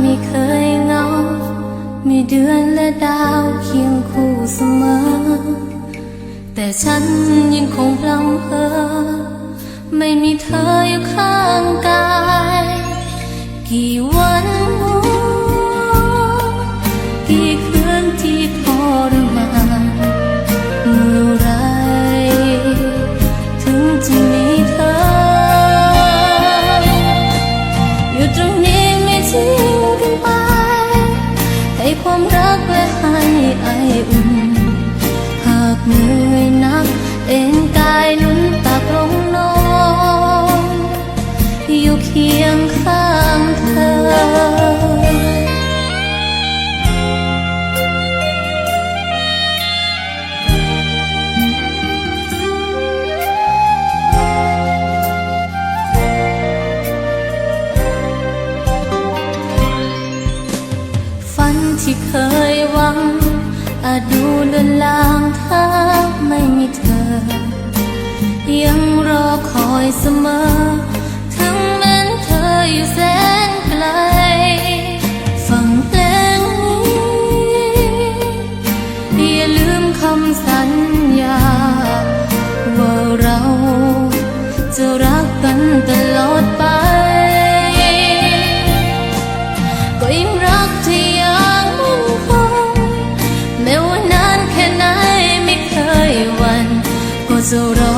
ไม่เคยเงา มีเดือนและดาวเคียงคู่เสมอ แต่ฉันยังคงพลังเพอไม่มีเธออยู่ข้างกาย กี่วัน ไออุ่น หากเหนื่อยนัก เอ็นกายลุ้นตากลงนอนอยู่เคียงข้างเธอฝันที่เคยหวัง อาจดูเลือนลางถ้าไม่มีเธอ ยังรอคอยเสมอ ถึงแม้นเธออยู่แสนไกล ฟังเพลงนี้ อย่าลืมคำสัญญา ว่าเราจะรักกันตลอดไป ก็จะ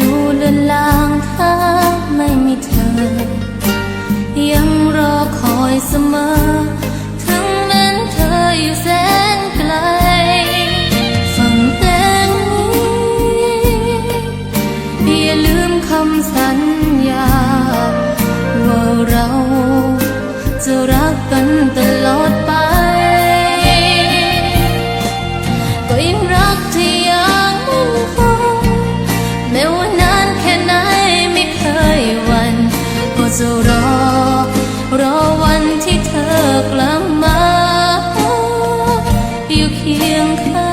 ดูเลือนลางถ้าไม่มีเธอ ยังรอคอยเสมอ ถึงแม้นเธออยู่แสนไกลฟังเพลงนี้อย่าลืมคำสัญญา ว่าเราจะรักกัน ที่เธอกลับมา อยู่เคียงข้าง